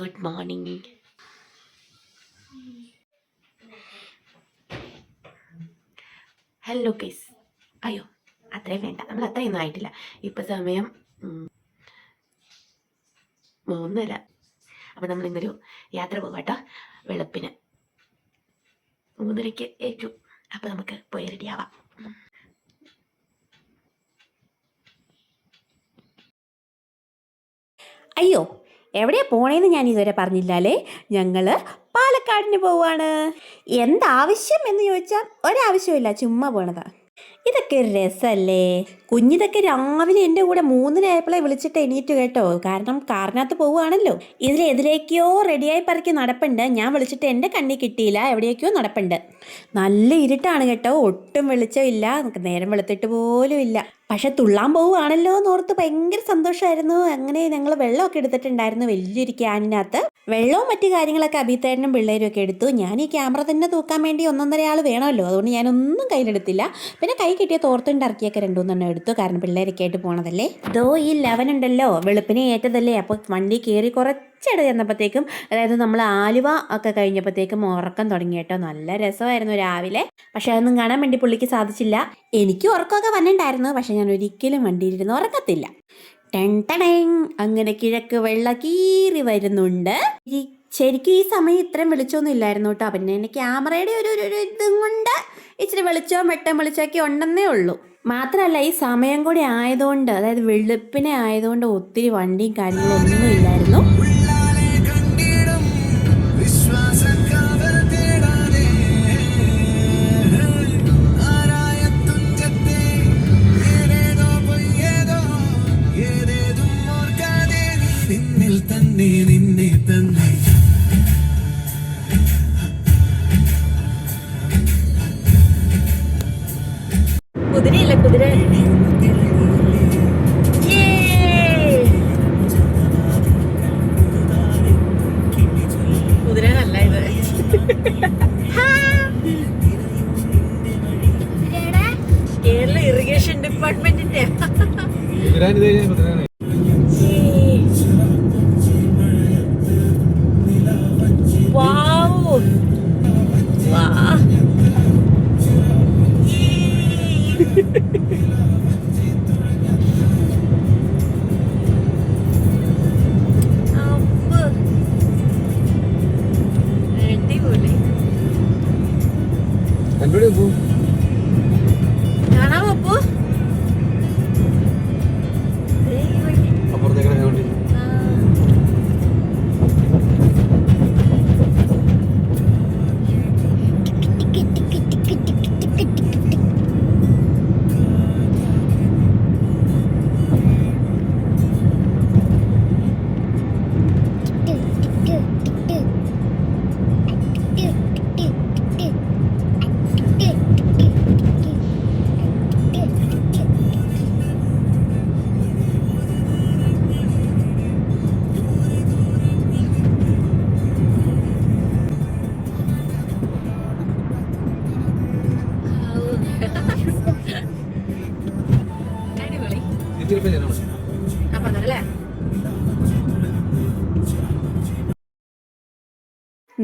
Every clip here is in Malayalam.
ഗുഡ് മോർണിംഗ് ഹലോ കേസ് അയ്യോ അത്രയും വേണ്ട. നമ്മൾ അത്രയൊന്നും ആയിട്ടില്ല. ഇപ്പം സമയം മൂന്നര. അപ്പം നമ്മൾ ഇന്നൊരു യാത്ര പോകാട്ടോ വെളുപ്പിന്. മൂന്നരയ്ക്ക് ഏറ്റു അപ്പം നമുക്ക് പോയി റെഡിയാവാം അയ്യോ എവിടെയാ പോണേന്ന് ഞാൻ ഇതുവരെ പറഞ്ഞില്ലാലേ? ഞങ്ങൾ പാലക്കാടിന് പോവാണ്. എന്താവശ്യം എന്ന് ചോദിച്ചാൽ ഒരാവശ്യമില്ല ചുമ്മാ പോണതാ. ഇതൊക്കെ ഒരു രസമല്ലേ കുഞ്ഞിതൊക്കെ രാവിലെ എന്റെ കൂടെ മൂന്നിനായപ്പോളെ വിളിച്ചിട്ട് എണീറ്റ് കേട്ടോ. കാരണം കാറിനകത്ത് പോവുകയാണല്ലോ. ഇതിൽ എതിലേക്കോ റെഡിയായി പറക്കി നടപ്പുണ്ട്. ഞാൻ വിളിച്ചിട്ട് എന്റെ കണ്ണി കിട്ടിയില്ല. എവിടേക്കോ നടപ്പുണ്ട്. നല്ല ഇരുട്ടാണ് കേട്ടോ. ഒട്ടും വെളിച്ചമില്ല. നേരം വെളുത്തിട്ട് പോലും ഇല്ല പക്ഷെ തുള്ളാൻ പോവുകയാണല്ലോ എന്നോർത്ത് ഭയങ്കര സന്തോഷമായിരുന്നു അങ്ങനെ ഞങ്ങൾ വെള്ളമൊക്കെ എടുത്തിട്ടുണ്ടായിരുന്നു വലിയൊരു ക്യാനിനകത്ത്. വെള്ളവും മറ്റു കാര്യങ്ങളൊക്കെ അഭിത്തേട്ടനും പിള്ളേരും ഒക്കെ എടുത്തു. ഞാൻ ഈ ക്യാമറ തന്നെ തൂക്കാൻ വേണ്ടി ഒന്നൊന്നര ആൾ വേണമല്ലോ. അതുകൊണ്ട് ഞാനൊന്നും കയ്യിലെടുത്തില്ല. പിന്നെ കൈ കിട്ടിയ തോർത്തുണ്ടാക്കിയൊക്കെ രണ്ടു രണ്ടുമൂന്നെണ്ണം എടുത്തു. കാരണം പിള്ളേരൊക്കെ ആയിട്ട് പോണതല്ലേ? ദോ ഈ ലെവൻ ഉണ്ടല്ലോ. വെളുപ്പിനെ ഏറ്റതല്ലേ. അപ്പോൾ വണ്ടി കയറി കുറച്ചിട ചെന്നപ്പോഴത്തേക്കും അതായത് നമ്മൾ ആലുവ ഒക്കെ കഴിഞ്ഞപ്പോഴത്തേക്കും ഉറക്കം തുടങ്ങി കേട്ടോ. നല്ല രസമായിരുന്നു രാവിലെ. പക്ഷെ അതൊന്നും കാണാൻ വേണ്ടി പുള്ളിക്ക് സാധിച്ചില്ല. എനിക്ക് ഉറക്കമൊക്കെ വന്നിട്ടുണ്ടായിരുന്നു. പക്ഷെ ഞാൻ ഒരിക്കലും വണ്ടിയിലിരുന്ന് ഉറക്കത്തില്ല. ടെൻടണേങ് അങ്ങനെ കിഴക്ക് വെള്ള കീറി വരുന്നുണ്ട് ശരിക്കും ഈ സമയം ഇത്രയും വെളിച്ചമൊന്നും ഇല്ലായിരുന്നു കേട്ടോ. പിന്നെ എന്റെ ക്യാമറയുടെ ഒരു- ഒരു ഇതും കൊണ്ട് ഇച്ചിരി വെളിച്ചവും വെട്ടം വെളിച്ചമൊക്കെ ഉണ്ടെന്നേ ഉള്ളൂ. മാത്രമല്ല ഈ സമയം കൂടി ആയതുകൊണ്ട് അതായത് വെളുപ്പിനെ ആയതുകൊണ്ട് ഒത്തിരി വണ്ടിയും കാര്യങ്ങളും ഒന്നും ഇല്ലായിരുന്നു. വാവ്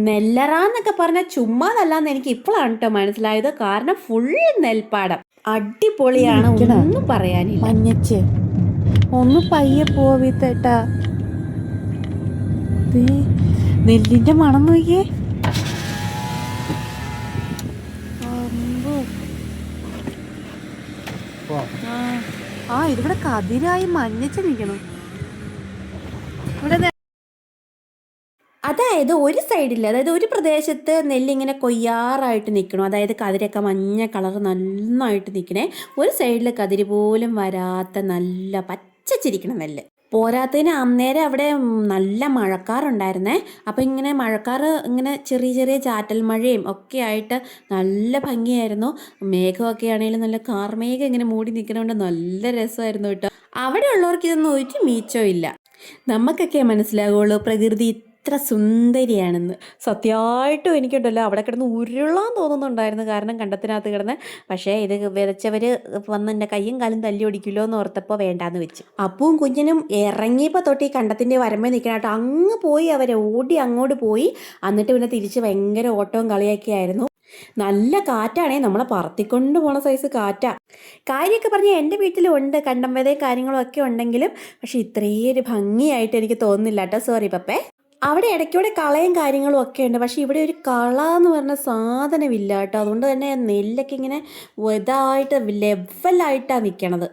നെല്ലറ എന്നൊക്കെ പറഞ്ഞാൽ ചുമ്മാതല്ലാന്ന് എനിക്ക് ഇപ്പോഴാണ് കേട്ടോ മനസ്സിലായത്. കാരണം ഫുൾ നെൽപ്പാടം. അടിപൊളിയാണ് ഒന്നും പറയാനില്ല. മഞ്ഞച്ച്. ഒന്ന് പയ്യെ പോവിത്തേട്ടാ നെല്ലിന്റെ മണം നോക്കിയേ. ആ. ആ ഇതിവിടെ കതിരായി മഞ്ഞച്ച് നിൽക്കണം. ഇവിടെ അതായത് ഒരു സൈഡിൽ അതായത് ഒരു പ്രദേശത്ത് നെല്ലിങ്ങനെ കൊയ്യാറായിട്ട് നിൽക്കണം അതായത് കതിരൊക്കെ മഞ്ഞ കളർ നന്നായിട്ട് നിൽക്കണേ ഒരു സൈഡിൽ കതിരി പോലും വരാത്ത നല്ല പച്ചച്ചിരിക്കണം നെല്ല്. പോരാത്തതിന് അന്നേരം അവിടെ നല്ല മഴക്കാറുണ്ടായിരുന്നേ. അപ്പം ഇങ്ങനെ മഴക്കാറ് ഇങ്ങനെ ചെറിയ ചെറിയ ചാറ്റൽ മഴയും ഒക്കെ ആയിട്ട് നല്ല ഭംഗിയായിരുന്നു. മേഘമൊക്കെ ആണെങ്കിലും നല്ല കാർമേഘം ഇങ്ങനെ മൂടി നിൽക്കുന്നതുകൊണ്ട് നല്ല രസമായിരുന്നു കേട്ടോ. അവിടെ ഉള്ളവർക്ക് ഇതൊന്നും ഒരു മീച്ചോ ഇല്ല. നമുക്കൊക്കെ മനസ്സിലാകുള്ളൂ പ്രകൃതി എത്ര സുന്ദരിയാണെന്ന്. സത്യമായിട്ടും എനിക്കുണ്ടല്ലോ. അവിടെ കിടന്ന് ഉരുളാൻ തോന്നുന്നുണ്ടായിരുന്നു കാരണം കണ്ടത്തിനകത്ത് കിടന്ന്. പക്ഷേ ഇത് വിതച്ചവർ വന്ന് എന്റെ കയ്യും കാലും തല്ലി ഓടിക്കില്ലോ എന്ന് ഓർത്തപ്പോൾ വേണ്ടാന്ന് വെച്ചു. അപ്പവും കുഞ്ഞിനും ഇറങ്ങിയപ്പോൾ തൊട്ട് ഈ കണ്ടത്തിന്റെ വരമ്പേ നിൽക്കണാട്ടോ. അങ്ങ് പോയി അവരെ. ഓടി അങ്ങോട്ട് പോയി. എന്നിട്ട് പിന്നെ തിരിച്ച് ഭയങ്കര ഓട്ടവും കളിയൊക്കെ ആയിരുന്നു നല്ല കാറ്റാണേ. നമ്മളെ പറത്തിക്കൊണ്ട് പോണ സൈസ് കാറ്റാ. കാര്യമൊക്കെ പറഞ്ഞ എന്റെ വീട്ടിലും ഉണ്ട് വിതയും കാര്യങ്ങളും ഒക്കെ ഉണ്ടെങ്കിലും. പക്ഷെ ഇത്രയൊരു ഭംഗിയായിട്ട് എനിക്ക് തോന്നുന്നില്ല കേട്ടോ. സോറി പപ്പേ. അവിടെ ഇടയ്ക്കൂടെ കളയും കാര്യങ്ങളും ഒക്കെ ഉണ്ട്. പക്ഷേ ഇവിടെ ഒരു കള എന്ന് പറഞ്ഞ സാധനമില്ല കേട്ടോ. അതുകൊണ്ട് തന്നെ നെല്ലൊക്കെ ഇങ്ങനെ ഇതായിട്ട് ലെവലായിട്ടാണ് നിൽക്കണത്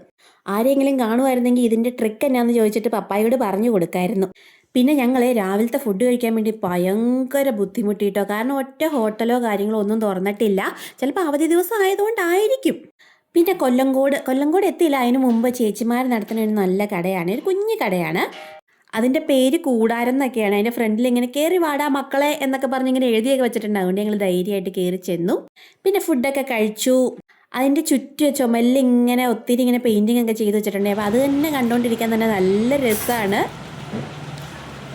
ആരെങ്കിലും കാണുമായിരുന്നെങ്കിൽ ഇതിന്റെ ട്രിക്ക് എന്നാന്ന് ചോദിച്ചിട്ട് പപ്പായോട് പറഞ്ഞു കൊടുക്കായിരുന്നു. പിന്നെ ഞങ്ങൾ രാവിലത്തെ ഫുഡ് കഴിക്കാൻ വേണ്ടി ഭയങ്കര ബുദ്ധിമുട്ടിട്ടോ. കാരണം ഒറ്റ ഹോട്ടലോ കാര്യങ്ങളോ ഒന്നും തുറന്നിട്ടില്ല. ചിലപ്പോൾ അവധി ദിവസം ആയതുകൊണ്ടായിരിക്കും. പിന്നെ കൊല്ലംകോട് കൊല്ലംകോട് എത്തിയില്ല. അതിന് മുമ്പ് ചേച്ചിമാർ നടത്തുന്ന ഒരു നല്ല കടയാണ്. ഒരു കുഞ്ഞു കടയാണ്. അതിന്റെ പേര് കൂടാരം എന്നൊക്കെയാണ് അതിന്റെ ഫ്രണ്ടിൽ ഇങ്ങനെ കയറി വാടാ മക്കളെ എന്നൊക്കെ പറഞ്ഞ് ഇങ്ങനെ എഴുതിയൊക്കെ വെച്ചിട്ടുണ്ട്. അതുകൊണ്ട് ഞങ്ങൾ ധൈര്യമായിട്ട് കയറി ചെന്നു. പിന്നെ ഫുഡൊക്കെ കഴിച്ചു. അതിന്റെ ചുറ്റും ചുമലിൽ ഇങ്ങനെ ഒത്തിരി ഇങ്ങനെ പെയിന്റിങ് ഒക്കെ ചെയ്ത് വെച്ചിട്ടുണ്ട്. അപ്പോൾ അത് തന്നെ കണ്ടുകൊണ്ടിരിക്കാൻ തന്നെ നല്ല രസമാണ്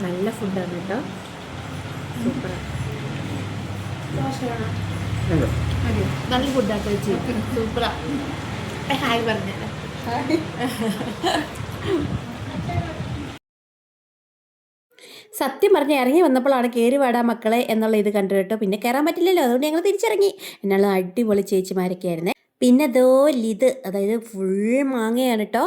നല്ല ഫുഡാണ് കേട്ടോ. നല്ല ഫുഡാണ് കഴിച്ചു സൂപ്പറാ ഹായ് പറഞ്ഞേ സത്യം പറഞ്ഞ് ഇറങ്ങി വന്നപ്പോഴാണ് കയറി വാടാ മക്കളെ എന്നുള്ള ഇത് കണ്ടു കേട്ടോ. പിന്നെ കയറാൻ പറ്റില്ലല്ലോ അതുകൊണ്ട് ഞങ്ങൾ തിരിച്ചിറങ്ങി. എന്നുള്ള അടിപൊളി ചേച്ചിമാരൊക്കെ ആയിരുന്നേ പിന്നെ ദോ ലിത് അതായത് ഫുൾ മാങ്ങയാണ് കേട്ടോ.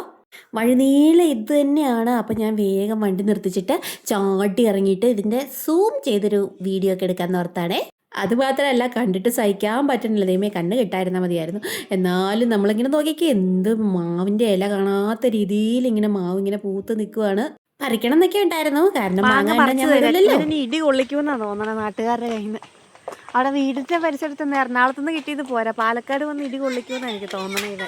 വഴിനീളെ ഇത് തന്നെയാണ്. അപ്പം ഞാൻ വേഗം വണ്ടി നിർത്തിച്ചിട്ട് ചാടി ഇറങ്ങിയിട്ട് ഇതിന്റെ സൂം ചെയ്തൊരു വീഡിയോ ഒക്കെ എടുക്കാൻ ഓർത്താണേ. അതുമാത്രമല്ല കണ്ടിട്ട് സഹിക്കാൻ പറ്റുന്നില്ല ദൈവമേ കണ്ണ് കിട്ടായിരുന്നാൽ മതിയായിരുന്നു. എന്നാലും നമ്മളിങ്ങനെ നോക്കിക്കേ എന്ത് മാവിന്റെ ഇല കാണാത്ത രീതിയിൽ ഇങ്ങനെ മാവ് ഇങ്ങനെ പൂത്ത് നിൽക്കുവാണ് പറിക്കണം എന്നൊക്കെ ഉണ്ടായിരുന്നു. കാരണം മാങ്ങ ഇനി ഇടി കൊള്ളിക്കുമെന്നാ തോന്നണേ നാട്ടുകാരുടെ കയ്യിൽ നിന്ന് അവിടെ വീടിന്റെ പരിസരത്ത് നിന്ന് എറണാകുളത്ത് നിന്ന് കിട്ടിയത് പോരാ. പാലക്കാട് വന്ന് ഇടി കൊള്ളിക്കുമെന്നാ എനിക്ക് തോന്നണേ ഇത്.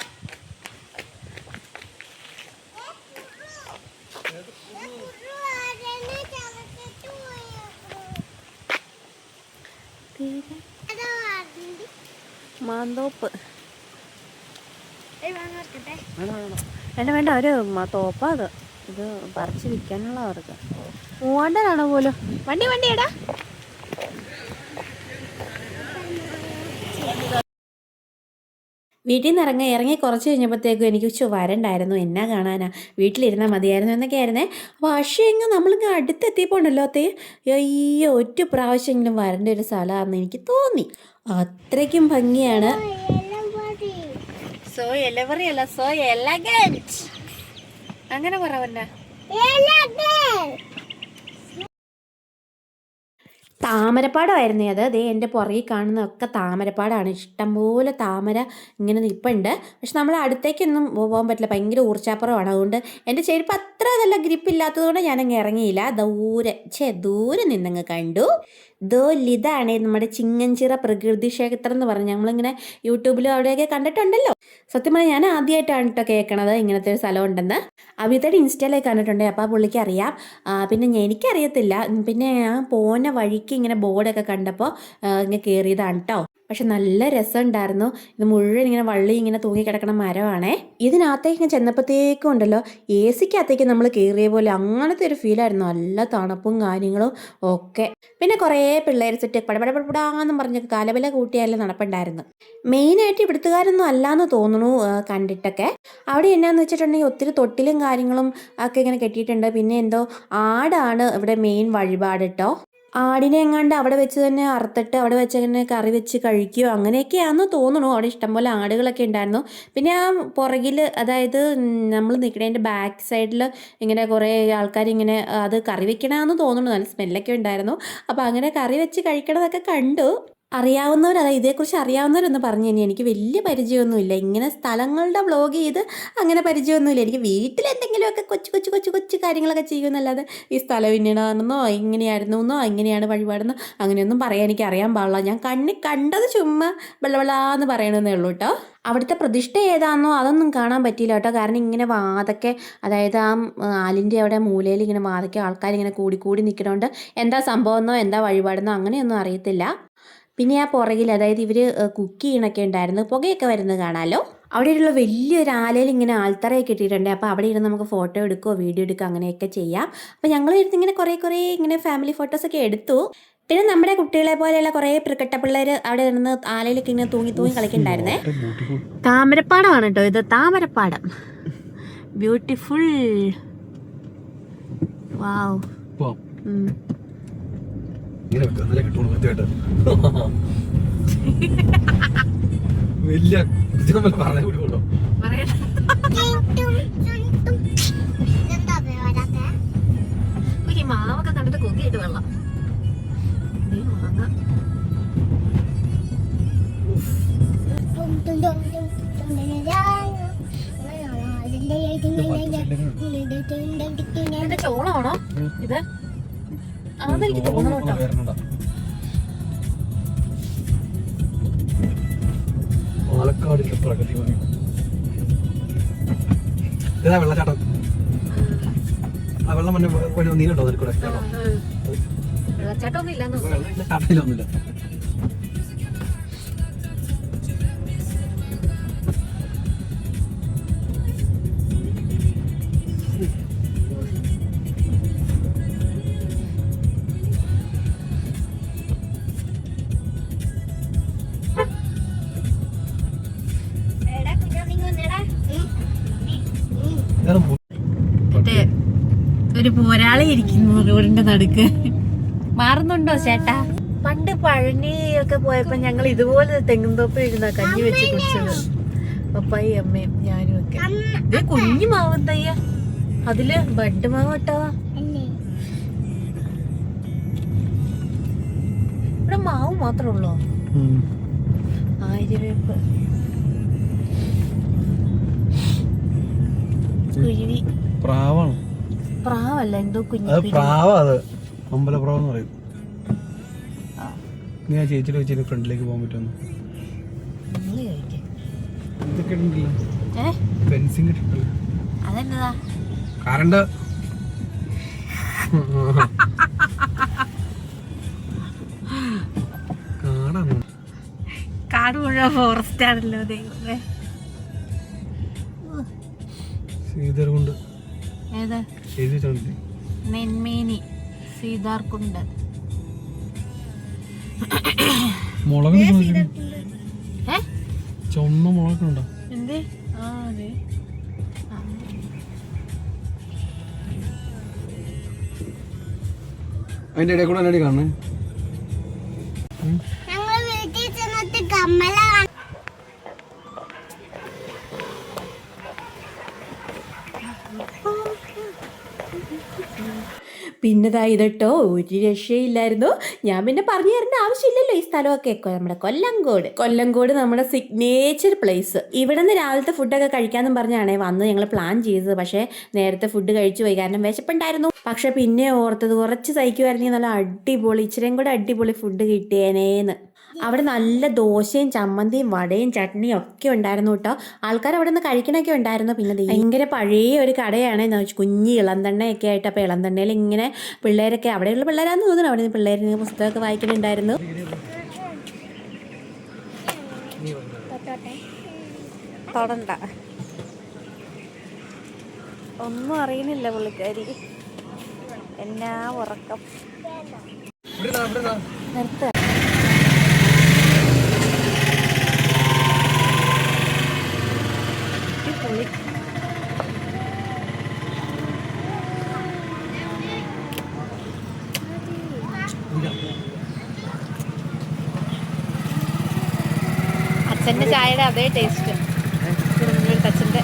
മാന്തോപ്പ്. വേണ്ട വേണ്ട. ഒരു മ- തോപ്പാ അത്. ഇത് പറിച്ച് വിൽക്കാനുള്ള അവർക്ക് മൂവാണ്ടനാണോ പോലും? വണ്ടി വണ്ടി എടാ. വീട്ടിൽ നിന്ന് ഇറങ്ങി ഇറങ്ങി കുറച്ച് കഴിഞ്ഞപ്പോഴത്തേക്കും എനിക്ക് ഉച്ച വരണ്ടായിരുന്നു. എന്നാ കാണാനാ? വീട്ടിലിരുന്നാൽ മതിയായിരുന്നു എന്നൊക്കെ ആയിരുന്നേ പക്ഷേ എങ്കിൽ നമ്മളിങ്ങ് അടുത്തെത്തിയപ്പോൾ ഉണ്ടല്ലോ അത്തേ. അയ്യോ ഒറ്റ പ്രാവശ്യമെങ്കിലും വരേണ്ട ഒരു സ്ഥലമാണെന്ന് എനിക്ക് തോന്നി. അത്രയ്ക്കും ഭംഗിയാണ്. സോ എലവറി അല്ല. സോ എലഗന്റ് അങ്ങനെ പറവല്ല താമരപ്പാടമായിരുന്നേ അത്. അതേ എന്റെ പുറകിൽ കാണുന്നതൊക്കെ താമരപ്പാടാണ്. ഇഷ്ടംപോലെ താമര ഇങ്ങനെ നിൽപ്പുണ്ട്. പക്ഷെ നമ്മൾ അടുത്തേക്കൊന്നും പോകാൻ പറ്റില്ല. ഭയങ്കര ഊർച്ചാപ്പുറമാണ് അതുകൊണ്ട് എന്റെ ചെരുപ്പ് അത്ര നല്ല ഗ്രിപ്പ് ഇല്ലാത്തതുകൊണ്ട് ഞാനങ്ങ് ഇറങ്ങിയില്ല. ദൂരെ ഛേ ദൂരെ നിന്നങ്ങ് കണ്ടു. ദോ ലിതാണ് നമ്മുടെ ചിങ്ങഞ്ചിറ പ്രകൃതി ക്ഷേത്രം എന്ന് പറഞ്ഞ് ഞങ്ങളിങ്ങനെ യൂട്യൂബിലും അവിടെയൊക്കെ കണ്ടിട്ടുണ്ടല്ലോ. സത്യം പറഞ്ഞാൽ ഞാൻ ആദ്യമായിട്ടാണ് കേട്ടോ കേൾക്കണത് ഇങ്ങനത്തെ ഒരു സ്ഥലം ഉണ്ടെന്ന്. അവിതയുടെ ഇൻസ്റ്റയിലേക്ക് കണ്ടിട്ടുണ്ട് അപ്പോൾ ആ പുള്ളിക്ക് അറിയാം. പിന്നെ എനിക്കറിയത്തില്ല. പിന്നെ ഞാൻ പോന്ന വഴിക്ക് ഇങ്ങനെ ബോർഡൊക്കെ കണ്ടപ്പോൾ ഇങ്ങനെ കയറിയതാണ് കേട്ടോ പക്ഷെ നല്ല രസമുണ്ടായിരുന്നു. ഇത് മുഴുവൻ ഇങ്ങനെ വള്ളി ഇങ്ങനെ തൂങ്ങിക്കിടക്കണ മരമാണേ. ഇതിനകത്തേക്ക് ഇങ്ങനെ ചെന്നപ്പോഴത്തേക്കും ഉണ്ടല്ലോ എ സിക്കകത്തേക്ക് നമ്മൾ കയറിയ പോലെ അങ്ങനത്തെ ഒരു ഫീലായിരുന്നു നല്ല തണുപ്പും കാര്യങ്ങളും ഒക്കെ. പിന്നെ കുറേ പിള്ളേർ സെറ്റ് പടപടപടാന്നും പറഞ്ഞ് കാലവില കൂട്ടിയാലും നടപ്പുണ്ടായിരുന്നു മെയിനായിട്ട് ഇവിടുത്തുകാരൊന്നും അല്ലാന്ന് തോന്നുന്നു കണ്ടിട്ടൊക്കെ. അവിടെ എന്നാന്ന് വെച്ചിട്ടുണ്ടെങ്കിൽ ഒത്തിരി തൊട്ടിലും കാര്യങ്ങളും ഒക്കെ ഇങ്ങനെ കെട്ടിയിട്ടുണ്ട്. പിന്നെ എന്തോ ആടാണ് ഇവിടെ മെയിൻ വഴിപാട് കേട്ടോ ആടിനെ എങ്ങാണ്ട് അവിടെ വെച്ച് തന്നെ അറുത്തിട്ട് അവിടെ വെച്ച് തന്നെ കറി വെച്ച് കഴിക്കുകയോ അങ്ങനെയൊക്കെയാണെന്ന് തോന്നുന്നു. അവിടെ ഇഷ്ടംപോലെ ആടുകളൊക്കെ ഉണ്ടായിരുന്നു. പിന്നെ ആ പുറകിൽ അതായത് നമ്മൾ നിൽക്കുന്നതിന്റെ ബാക്ക് സൈഡിൽ ഇങ്ങനെ കുറേ ആൾക്കാർ ഇങ്ങനെ അത് കറി വെക്കണമെന്ന് തോന്നുന്നു. നല്ല സ്മെല്ലൊക്കെ ഉണ്ടായിരുന്നു. അപ്പോൾ അങ്ങനെ കറി വെച്ച് കഴിക്കണതൊക്കെ കണ്ടു. അറിയാവുന്നവർ അതായത് ഇതേക്കുറിച്ച് അറിയാവുന്നവരൊന്ന് പറഞ്ഞു തന്നെ എനിക്ക് വലിയ പരിചയമൊന്നുമില്ല. ഇങ്ങനെ സ്ഥലങ്ങളുടെ വ്ളോഗ് ചെയ്ത് അങ്ങനെ പരിചയമൊന്നുമില്ല. എനിക്ക് വീട്ടിൽ എന്തെങ്കിലുമൊക്കെ കൊച്ചു കൊച്ചു കൊച്ചു കൊച്ചു കാര്യങ്ങളൊക്കെ ചെയ്യുമെന്നല്ലാതെ ഈ സ്ഥലം ഇന്നിടാണെന്നോ ഇങ്ങനെയായിരുന്നു എന്നോ ഇങ്ങനെയാണ് വഴിപാടെന്നോ അങ്ങനെയൊന്നും പറയാൻ എനിക്ക് അറിയാൻ പാടില്ല. ഞാൻ കണ്ണി കണ്ടത് ചുമ്മാ വെള്ളവെള്ളാന്ന് പറയണമെന്നേ ഉള്ളൂ കേട്ടോ. അവിടുത്തെ പ്രതിഷ്ഠ ഏതാണെന്നോ അതൊന്നും കാണാൻ പറ്റിയില്ല കേട്ടോ. കാരണം ഇങ്ങനെ വാതൊക്കെ അതായത് ആ ആലിന്റെ അവിടെ മൂലയിൽ ഇങ്ങനെ വാതൊക്കെ ആൾക്കാർ ഇങ്ങനെ കൂടി കൂടി നിൽക്കണോണ്ട് എന്താ സംഭവമെന്നോ എന്താ വഴിപാടെന്നോ അങ്ങനെയൊന്നും അറിയത്തില്ല. പിന്നെ ആ പുറകിൽ അതായത് ഇവർ കുക്ക് ചെയ്യണൊക്കെ ഉണ്ടായിരുന്നു. പുകയൊക്കെ വരുന്നത് കാണാമല്ലോ അവിടെയുള്ള വലിയൊരു ആലയിൽ ഇങ്ങനെ ആൾത്തറയൊക്കെ ഇട്ടിട്ടുണ്ട്. അപ്പോൾ അവിടെ ഇരുന്ന് നമുക്ക് ഫോട്ടോ എടുക്കുകയോ വീഡിയോ എടുക്കുകയോ അങ്ങനെയൊക്കെ ചെയ്യാം. അപ്പോൾ ഞങ്ങൾ ഇരുന്ന് ഇങ്ങനെ കുറേ കുറേ ഇങ്ങനെ ഫാമിലി ഫോട്ടോസൊക്കെ എടുത്തു. പിന്നെ നമ്മുടെ കുട്ടികളെ പോലെയുള്ള കുറേ പ്രിക്കട്ട പിള്ളേർ അവിടെ നിന്ന് ആലയിലൊക്കെ ഇങ്ങനെ തൂങ്ങി തൂങ്ങി കളിക്കണ്ടായിരുന്നേ. താമരപ്പാടമാണ് കേട്ടോ ഇത് താമരപ്പാടം. ബ്യൂട്ടിഫുൾ വാവ് ഉം. ഇങ്ങനെ വെക്കാം നല്ല കിട്ടുള്ളൂ കൃത്യമായിട്ട്. വലിയ വിടുള്ളൂ ഈ മാവൊക്കെ കണ്ടിട്ട് കൊതിയായിട്ട് വെള്ളം. ചോളമാണോ ഇത്? അതെനിക്ക് തോന്നണം കേട്ടോ. വരണുണ്ടോ? പാലക്കാടിന്റെ പ്രകൃതി ഭംഗി. ഇതാ വെള്ളച്ചാട്ടം. ആ വെള്ളം മഞ്ഞ വഴി നീരുണ്ടോ അതിൽ കൂടെ? വെള്ളച്ചാട്ടമൊന്നും ഇല്ലെന്ന് വെള്ളം ഒരു പോരാളി ഇരിക്കുന്നു റോഡിന്റെ നടുക്ക്. മാറുന്നുണ്ടോ ചേട്ടാ? പണ്ട് പഴനി ഒക്കെ പോയപ്പോ ഞങ്ങൾ ഇതുപോലെ തെങ്ങുംതോപ്പ് ഇരുന്ന കഞ്ഞി വെച്ച് കുടിച്ചത്. പപ്പായി അമ്മയും ഞാനും ഒക്കെ. ഇത് കുഞ്ഞു മാവ് തയ്യ അതിൽ ബഡ് മാവ് കേട്ടോ ഇവിടെ മാവ് മാത്രമുള്ളോ ആയിരം രൂപ. ആര്യവേപ്പ് കുരുവി പ്രാവാണ്. പ്രാവല്ല എന്തോ കുഞ്ഞു അത് പ്രാവ അത്. അമ്പലപ്രാവ് എന്ന് പറയും. നീ ആ ചേച്ചിയുടെ വെച്ച് ഫ്രണ്ടിലേക്ക് പോകാൻ പറ്റുമെന്ന് കുഞ്ഞു കഴിക്കാം ഇതൊക്കെ ഉണ്ടല്ലോ. ഏ? ഫെൻസിങ് ഇട്ടിട്ടില്ല അതെന്നതാ? കറണ്ട്. കാടാണ് കാട് മുഴുവൻ ഫോറസ്റ്റ് ആണല്ലോ ദൈവമേ. സീതർ കുണ്ട് ഏത്? എഴുതി വെച്ചോണ്ട് നെന്മേനി സീതാർകുണ്ട് മുളക് ഏ ചുവന്ന മുളകൊക്കെ ഉണ്ടോ? എന്തേ? ആ അതെ. അതിന്റെ ഇടയിൽ കൂടെ കാണണേ ഞങ്ങൾ വീട്ടിൽ ചെന്നിട്ട് കമ്മല പിന്നെ ഇതട്ടോ ഒരു രക്ഷയില്ലായിരുന്നു. ഞാൻ പിന്നെ പറഞ്ഞു തരേണ്ട ആവശ്യമില്ലല്ലോ ഈ സ്ഥലമൊക്കെ. നമ്മുടെ കൊല്ലംകോട്. കൊല്ലംകോട് നമ്മുടെ സിഗ്നേച്ചർ പ്ലേസ് ഇവിടെ നിന്ന് രാവിലത്തെ ഫുഡൊക്കെ കഴിക്കാമെന്നും പറഞ്ഞാണേ വന്ന് ഞങ്ങൾ പ്ലാൻ ചെയ്തത്. പക്ഷേ നേരത്തെ ഫുഡ് കഴിച്ചു പോയി. കാരണം വിശപ്പുണ്ടായിരുന്നു. പക്ഷെ പിന്നെ ഓർത്തത് കുറച്ച് സഹിക്കുമായിരുന്നെങ്കിൽ നല്ല അടിപൊളി ഇച്ചിരിയും കൂടെ അടിപൊളി ഫുഡ് കിട്ടിയേനേന്ന്. അവിടെ നല്ല ദോശയും ചമ്മന്തിയും വടയും ചട്നിയും ഒക്കെ ഉണ്ടായിരുന്നു കേട്ടോ. ആൾക്കാർ അവിടെ നിന്ന് കഴിക്കണൊക്കെ ഉണ്ടായിരുന്നു. പിന്നെ ഭയങ്കര പഴയ ഒരു കടയാണ്. എന്ന് വെച്ചാൽ കുഞ്ഞി ഇളന്തണ്ണയൊക്കെ ആയിട്ട് അപ്പോൾ ഇളന്തണ്ണയിൽ ഇങ്ങനെ പിള്ളേരൊക്കെ അവിടെയുള്ള പിള്ളേരാന്ന് തോന്നുന്നു. അവിടെ നിന്ന് പിള്ളേർ പുസ്തകമൊക്കെ വായിക്കുന്നുണ്ടായിരുന്നു തൊടണ്ട. ഒന്നും അറിയുന്നില്ല പുള്ളിക്കാരി. എന്നാ ഉറക്കം. നിർത്ത. അച്ഛന്റെ ചായയുടെ അതേ ടേസ്റ്റ് അച്ഛന്റെ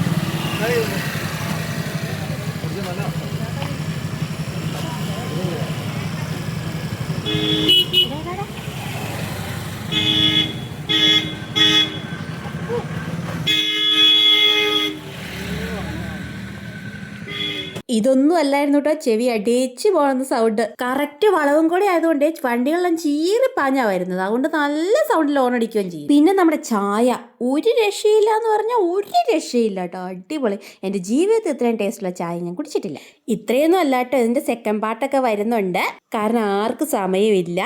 ഇതൊന്നും അല്ലായിരുന്നു കേട്ടോ. ചെവി അടിച്ച് പോകുന്ന സൗണ്ട് കറക്റ്റ് വളവും കൂടെ ആയതുകൊണ്ട് വണ്ടികളെല്ലാം ചീറി പാഞ്ഞാ അതുകൊണ്ട് നല്ല സൗണ്ടിൽ ഓൺ അടിക്കുകയും ചെയ്യും. പിന്നെ നമ്മുടെ ചായ. ഒരു രക്ഷയില്ല എന്ന് പറഞ്ഞാൽ ഒരു രക്ഷയില്ല കേട്ടോ അടിപൊളി. എന്റെ ജീവിതത്തിൽ ഇത്രയും ടേസ്റ്റുള്ള ചായ ഞാൻ കുടിച്ചിട്ടില്ല. ഇത്രയൊന്നും അല്ല കേട്ടോ ഇതിന്റെ സെക്കൻഡ് പാർട്ടൊക്കെ വരുന്നുണ്ട്. കാരണം ആർക്കും സമയമില്ല.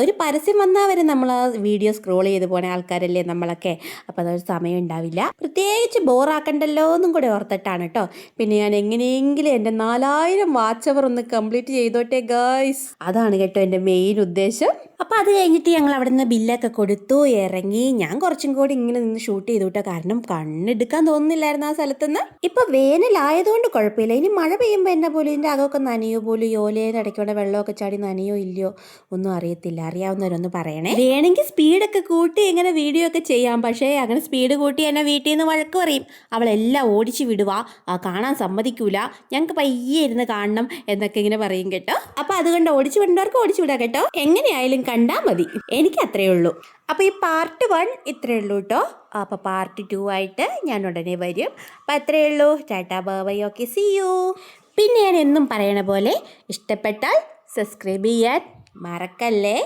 ഒരു പരസ്യം വന്നാൽ വരെ നമ്മൾ ആ വീഡിയോ സ്ക്രോൾ ചെയ്ത് പോണ ആൾക്കാരല്ലേ നമ്മളൊക്കെ. അപ്പോൾ അതൊരു സമയം ഉണ്ടാവില്ല. പ്രത്യേകിച്ച് ബോറാക്കണ്ടല്ലോ എന്നും കൂടെ ഓർത്തിട്ടാണ് കേട്ടോ പിന്നെ ഞാൻ എങ്ങനെയെങ്കിലും എന്റെ നാലായിരം വാച്ച് അവർ ഒന്ന് കംപ്ലീറ്റ് ചെയ്തോട്ടെ ഗേൾസ് അതാണ് കേട്ടോ എന്റെ മെയിൻ ഉദ്ദേശം. അപ്പോൾ അത് കഴിഞ്ഞിട്ട് ഞങ്ങൾ അവിടെ നിന്ന് ബില്ലൊക്കെ കൊടുത്തു ഇറങ്ങി. ഞാൻ കുറച്ചും കൂടി ഇങ്ങനെ നിന്ന് ഷൂട്ട് ചെയ്തു കേട്ടോ കാരണം കണ്ണെടുക്കാൻ തോന്നുന്നില്ലായിരുന്നു ആ സ്ഥലത്തുനിന്ന്. ഇപ്പൊ വേനലായതുകൊണ്ട് കുഴപ്പമില്ല. ഇനി മഴ പെയ്യുമ്പോൾ എന്നെ പോലും ഇതിന്റെ അകമൊക്കെ നനയോ പോലും യോലേന്ന് ഇടയ്ക്കൂടെ വെള്ളമൊക്കെ ചാടി നനയോ ഇല്ലയോ ഒന്നും അറിയത്തില്ല. അറിയാവുന്നവരൊന്ന് പറയണേ. വേണമെങ്കിൽ സ്പീഡൊക്കെ കൂട്ടി ഇങ്ങനെ വീഡിയോ ഒക്കെ ചെയ്യാം. പക്ഷേ അങ്ങനെ സ്പീഡ് കൂട്ടി എന്നെ വീട്ടിൽ നിന്ന് വഴക്ക് പറയും. അവളെല്ലാം ഓടിച്ചു വിടുക. കാണാൻ സമ്മതിക്കൂല. ഞങ്ങൾക്ക് പയ്യെ ഇരുന്ന് കാണണം എന്നൊക്കെ ഇങ്ങനെ പറയും കേട്ടോ. അപ്പോൾ അതുകൊണ്ട് ഓടിച്ചു വിടേണ്ടവർക്ക് ഓടിച്ചു വിടാം കേട്ടോ. എങ്ങനെയായാലും കണ്ടാൽ മതി. എനിക്ക് അത്രയേ ഉള്ളൂ. അപ്പോൾ ഈ പാർട്ട് വൺ ഇത്രയേ ഉള്ളൂ കേട്ടോ അപ്പോൾ പാർട്ട് ടു ആയിട്ട് ഞാൻ ഉടനെ വരും. അപ്പോൾ അത്രയേ ഉള്ളൂ. Tata bye bye okay see you പിന്നെ ഞാൻ എന്നും പറയണ പോലെ ഇഷ്ടപ്പെട്ടാൽ സബ്സ്ക്രൈബ് ചെയ്യാൻ മറക്കല്ലേ?